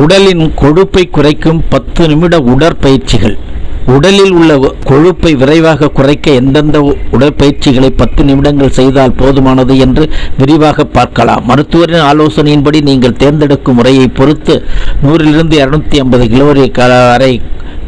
உடலின் கொழுப்பை குறைக்கும் பத்து நிமிட உடற்பயிற்சிகள். உடலில் உள்ள கொழுப்பை விரைவாக குறைக்க எந்தெந்த உடற்பயிற்சிகளை பத்து நிமிடங்கள் செய்தால் போதுமானது என்று விரிவாக பார்க்கலாம். மருத்துவரின் ஆலோசனையின்படி நீங்கள் தேர்ந்தெடுக்கும் முறையை பொறுத்து நூறிலிருந்து இரநூத்தி ஐம்பது கிலோரி வரை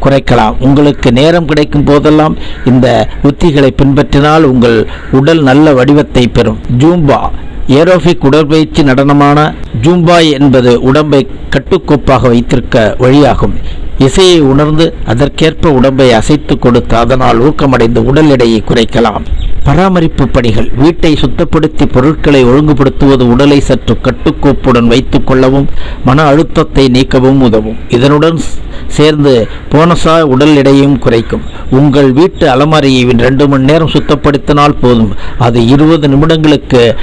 குறைக்கலாம். உங்களுக்கு நேரம் கிடைக்கும் போதெல்லாம் இந்த உத்திகளை பின்பற்றினால் உங்கள் உடல் நல்ல வடிவத்தை பெறும். ஜூம்பா ஏரோபிக் உடற்பயிற்சி நடனமான ஜூம்பாய் என்பது உடம்பை கட்டுக்கோப்பாக வைத்திருக்க வழியாகும். இசையை உணர்ந்து அதற்கேற்ப உடம்பை அசைத்து கொடுத்து அதனால் ஊக்கமடைந்து உடல் எடையை குறைக்கலாம். பராமரிப்பு பணிகள் வீட்டை சுத்தப்படுத்தி பொருட்களை ஒழுங்குபடுத்துவது உடலை சற்று கட்டுக்கோப்புடன் வைத்துக் கொள்ளவும் மன அழுத்தத்தை நீக்கவும் உதவும். இதனுடன் சேர்ந்து போனஸா உடல் எடையும் குறைக்கும். உங்கள் வீட்டு அலமாரியை ரெண்டு மணி நேரம் சுத்தப்படுத்தினால் போதும். அது இருபது நிமிடங்களுக்கு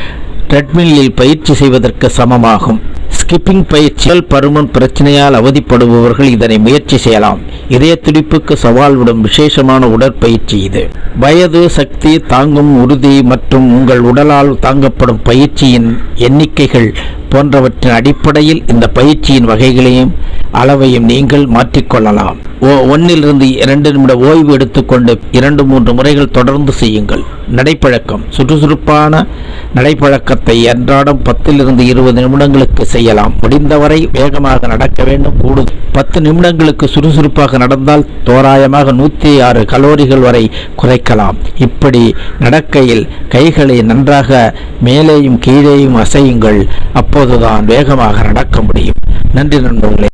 ட்ரெட்மில்லில் பயிற்சி செய்வதற்கு சமமாகும். ஸ்கிப்பிங் பயிற்சிகள் பருமன் பிரச்சனையால் அவதிப்படுபவர்கள் இதனை முயற்சி செய்யலாம். இதய துடிப்புக்கு சவால் விடும் விசேஷமான உடற்பயிற்சி இது. வயது சக்தி தாங்கும் உறுதி மற்றும் உங்கள் உடலால் தாங்கப்படும் பயிற்சியின் எண்ணிக்கைகள் போன்றவற்றின் அடிப்படையில் இந்த பயிற்சியின் வகைகளையும் அளவையும் நீங்கள் மாற்றிக்கொள்ளலாம். ஓ ஒன்னிலிருந்து இரண்டு நிமிட ஓய்வு எடுத்துக்கொண்டு இரண்டு மூன்று முறைகள் தொடர்ந்து செய்யுங்கள். நடைப்பழக்கம். சுறுசுறுப்பான நடைப்பழக்கத்தை அன்றாடம் பத்திலிருந்து இருபது நிமிடங்களுக்கு செய்யலாம். முடிந்தவரை வேகமாக நடக்க வேண்டும். கூடு பத்து நிமிடங்களுக்கு சுறுசுறுப்பாக நடந்தால் தோராயமாக நூற்றி ஆறு கலோரிகள் வரை குறைக்கலாம். இப்படி நடக்கையில் கைகளை நன்றாக மேலேயும் கீழேயும் அசையுங்கள். அப்போதுதான் வேகமாக நடக்க முடியும். நன்றி நண்பர்களே.